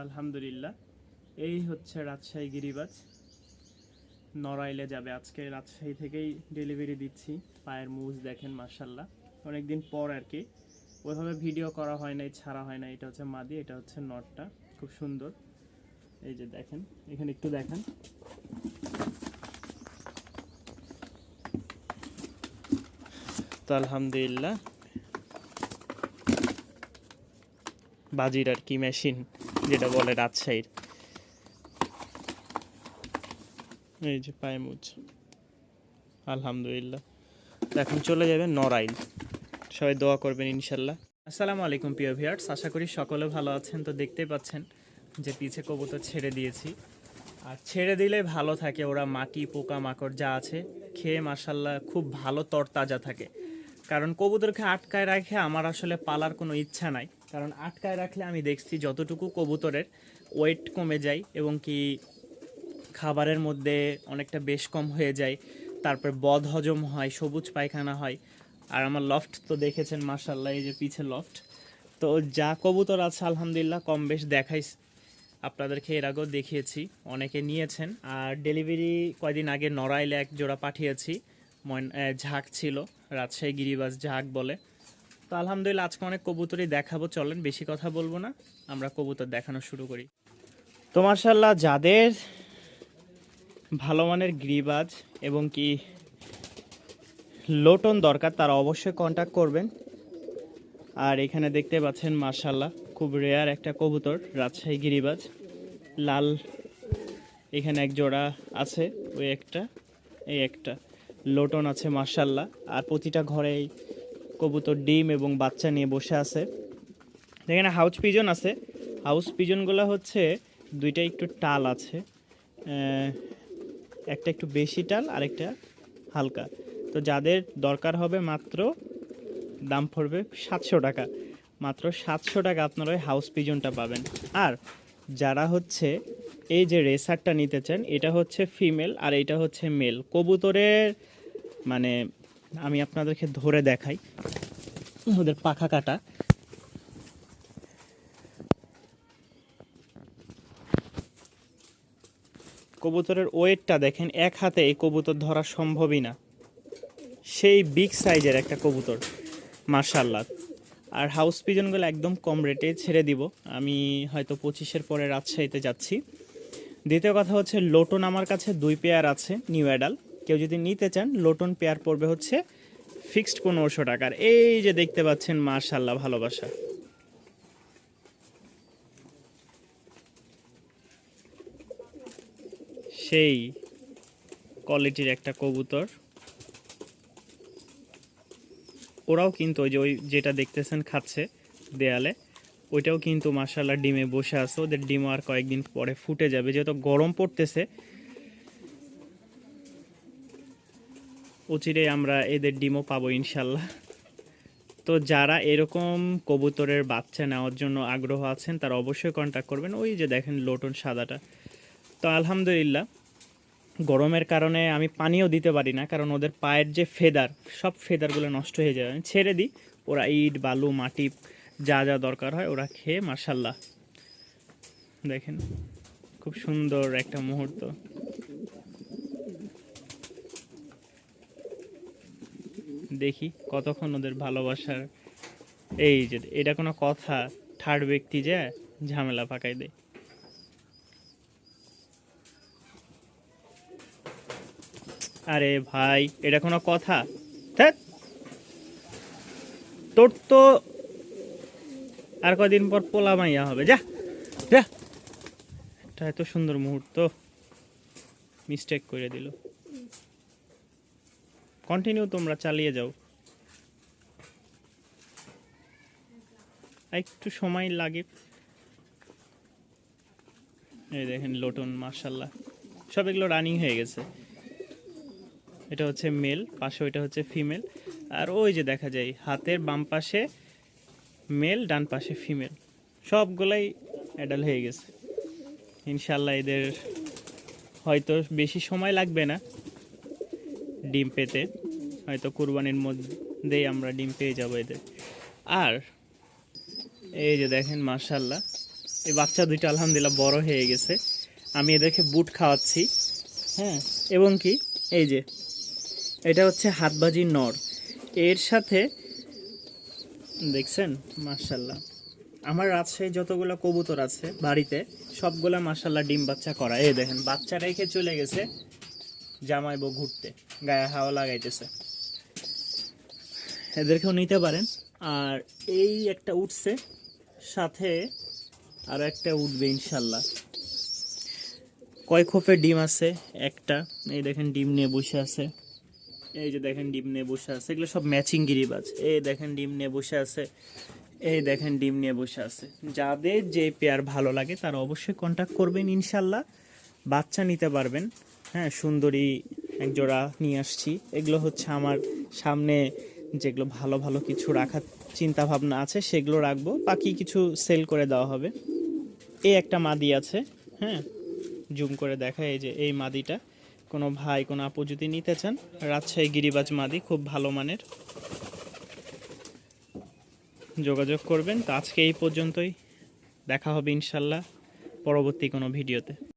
আলহামদুলিল্লাহ। এই হচ্ছে রাজশাহী গিরিবাজ। নড়াইলে যাবে। আজকে রাজশাহী থেকেই ডেলিভারি দিচ্ছি। পায়ের মুজ দেখেন মার্শাল্লাহ অনেকদিন পর আর কি। ওইভাবে ভিডিও করা হয় নাই, ছাড়া হয় না এটা হচ্ছে মাদি, এটা হচ্ছে নটটা। খুব সুন্দর। এই যে দেখেন, এখানে একটু দেখেন। তো আলহামদুলিল্লাহ। বাজির আর কি মেশিন যেটা বলে রাজশাহীর। এই যে পায়মুজ আলহামদুলিল্লাহ। এখন চলে যাবে নড়াইল। সবাই দোয়া করবেন ইনশাল্লাহ। আসসালামু আলাইকুম প্রিয় ভিয়ার্স আশা করি সকলে ভালো আছেন। তো দেখতেই পাচ্ছেন যে পিছে কবুতর ছেড়ে দিয়েছি। আর ছেড়ে দিলে ভালো থাকে। ওরা মাটি পোকা মাকড় যা আছে, খেয়ে মাসাল্লাহ খুব ভালো তরতাজা থাকে। কারণ কবুতরকে আটকায় রাখে আমার আসলে পালার কোনো ইচ্ছা নাই। কারণ আটকায় রাখলে আমি দেখছি যতটুকু কবুতরের ওয়েট কমে যায় এবং কি খাবারের মধ্যে অনেকটা বেশ কম হয়ে যায় তারপর বদ হজম হয় সবুজ পায়খানা হয়। আর আমার লফট তো দেখেছেন মার্শাল্লাহ এই যে পিছে লফট তো যা কবুতর আছে আলহামদুলিল্লাহ কম বেশ দেখাই আপনাদেরকে এর আগেও দেখিয়েছি অনেকে নিয়েছেন। আর ডেলিভারি কয়দিন আগে নড়াইলে এক জোড়া পাঠিয়েছি আহ, ঝাঁক ছিল রাজশাহী গিরিবাস ঝাঁক বলে। তো আলহামদুলিল্লাহ, আজকে অনেক কবুতরই দেখাবো। চলেন, বেশি কথা বলব না। আমরা কবুতর দেখানো শুরু করি। তো মার্শাল্লাহ যাদের ভালো মানের গ্রিবাজ এবং কি লোটন দরকার, তারা অবশ্যই কন্ট্যাক্ট করবেন। আর এখানে দেখতে পাচ্ছেন মার্শাল্লাহ খুব রেয়ার একটা কবুতর, রাজশাহী গিরিবাজ। লাল এখানে এক জোড়া আছে, ওই একটা, এই একটা। লোটন আছে মার্শাল্লাহ আর প্রতিটা ঘরেই কবুতর, ডিম এবং বাচ্চা নিয়ে বসে আছে। এখানে হাউস পিজন আছে। হাউস পিজনগুলো হচ্ছে দুইটা একটু টাল আছে। একটা একটু বেশি টাল, আরেকটা হালকা। তো যাদের দরকার হবে মাত্র দাম পড়বে সাতশো টাকা। মাত্র সাতশো টাকা আপনারা ওই হাউস পিজনটা পাবেন। আর যারা হচ্ছে এই যে রেসারটা নিতে চান, এটা হচ্ছে ফিমেল আর এটা হচ্ছে মেল। কবুতরের মানে আমি আপনাদেরকে ধরে দেখাই। ওদের পাখা কাটা। কবুতরের ওয়েটটা দেখেন, এক হাতে এই কবুতর ধরা সম্ভবই না। সেই বিগ সাইজের একটা কবুতর মার্শাল্লাহ আর হাউস পিজনগুলো একদম কম রেটে ছেড়ে দিব। আমি হয়তো পঁচিশের পরে রাজশাহীতে যাচ্ছি। দ্বিতীয় কথা হচ্ছে, লোটন আমার কাছে দুই পেয়ার আছে, নিউ অ্যাডাল। কেউ যদি নিতে চান, লোটন পেয়ার পড়বে হচ্ছে ফিক্সড পনেরোশো টাকার। এই যে দেখতে পাচ্ছেন মার্শাল্লাহ ভালোবাসা। সেই কোয়ালিটির একটা কবুতর। ওরাও কিন্তু ওই যে, ওই যেটা দেখতেছেন খাচ্ছে দেয়ালে, ওইটাও কিন্তু মার্শাল্লাহ ডিমে বসে আছে। ওদের ডিমও আর কয়েকদিন পরে ফুটে যাবে। যেহেতু গরম পড়তেছে অচিরে আমরা এদের ডিমও পাবো ইনশাল্লাহ। তো যারা এরকম কবুতরের বাচ্চা নেওয়ার জন্য আগ্রহ আছেন, তারা অবশ্যই কন্ট্যাক্ট করবেন। ওই যে দেখেন লোটন সাদাটা। তো আলহামদুলিল্লাহ, গরমের কারণে আমি পানিও দিতে পারি না, কারণ ওদের পায়ের যে ফেদার, সব ফেদারগুলো নষ্ট হয়ে যায়। আমি ছেড়ে দিই, ওরা ইট, বালু, মাটি, যা যা দরকার হয় ওরা খেয়ে মার্শাল্লাহ দেখেন, খুব সুন্দর একটা মুহূর্ত। দেখি কতক্ষণ ওদের ভালোবাসার। এই যে, এটা কোনো কথা থার্ড ব্যক্তি যে ঝামেলা পাকাই দেয়। আরে ভাই, এটা কোনো কথা। তোর তো আর কদিন পর পোলা মাইয়া হবে। যা যা। এটা এত সুন্দর মুহূর্ত। মিস্টেক করে দিল। কন্টিনিউ তোমরা চালিয়ে যাও। একটু সময় লাগে। এই দেখেন লোটন মার্শাল্লাহ সব এগুলো রানিং হয়ে গেছে। এটা হচ্ছে মেল পাশে ওইটা হচ্ছে ফিমেল আর ওই যে দেখা যায়, হাতের বাম পাশে মেল ডান পাশে ফিমেল সবগুলাই অ্যাডাল হয়ে গেছে। ইনশাল্লাহ এদের হয়তো বেশি সময় লাগবে না। ডিম পেতে, হয়তো কুরবানির মধ্যেই আমরা ডিম পেয়ে যাব এদের। আর এই যে দেখেন মার্শাল্লাহ এই বাচ্চা দুইটা আলহামদুলিল্লাহ বড় হয়ে গেছে। আমি এদেরকে বুট খাওয়াচ্ছি হ্যাঁ এবং কি, এই যে, এটা হচ্ছে হাতবাজির নর। এর সাথে, দেখছেন মার্শাল্লাহ আমার রাজশাহী যতগুলো কবুতর আছে বাড়িতে, সবগুলা মার্শাল্লাহ ডিম বাচ্চা করা। এই দেখেন, বাচ্চা রেখে চলে গেছে জামাইবো ঘুরতে, গায়ে হাওয়া লাগাইতেছে। এদেরকেও নিতে পারেন। আর এই একটা উঠছে, সাথে আর একটা উঠবে ইনশাল্লাহ। কয় খোপের ডিম আছে? একটা। এই দেখেন ডিম নিয়ে বসে আছে। এই যে দেখেন ডিম নিয়ে বসে আছে। এগুলো সব ম্যাচিং গিরিবাজ। এই দেখেন ডিম নিয়ে বসে আছে। এই দেখেন ডিম নিয়ে বসে আছে। যাদের যে পেয়ার ভালো লাগে, তারা অবশ্যই কন্ট্যাক্ট করবেন ইনশাল্লাহ। বাচ্চা নিতে পারবেন। হ্যাঁ সুন্দরী এক জোড়া নিয়ে আসছি। এগুলো হচ্ছে আমার সামনে যেগুলো ভালো ভালো কিছু রাখার চিন্তা ভাবনা আছে, সেগুলো রাখব। বাকি কিছু সেল করে দেওয়া হবে। এই একটা মাদি আছে হ্যাঁ জুম করে দেখা এই যে এই মাদিটা। কোনো ভাই, কোনো আপু যদি নিতে চান, রাজশাহী গিরিবাজ মাদি, খুব ভালো মানের। যোগাযোগ করবেন। তো আজকে এই পর্যন্তই। দেখা হবে ইনশাল্লাহ পরবর্তী কোনো ভিডিওতে।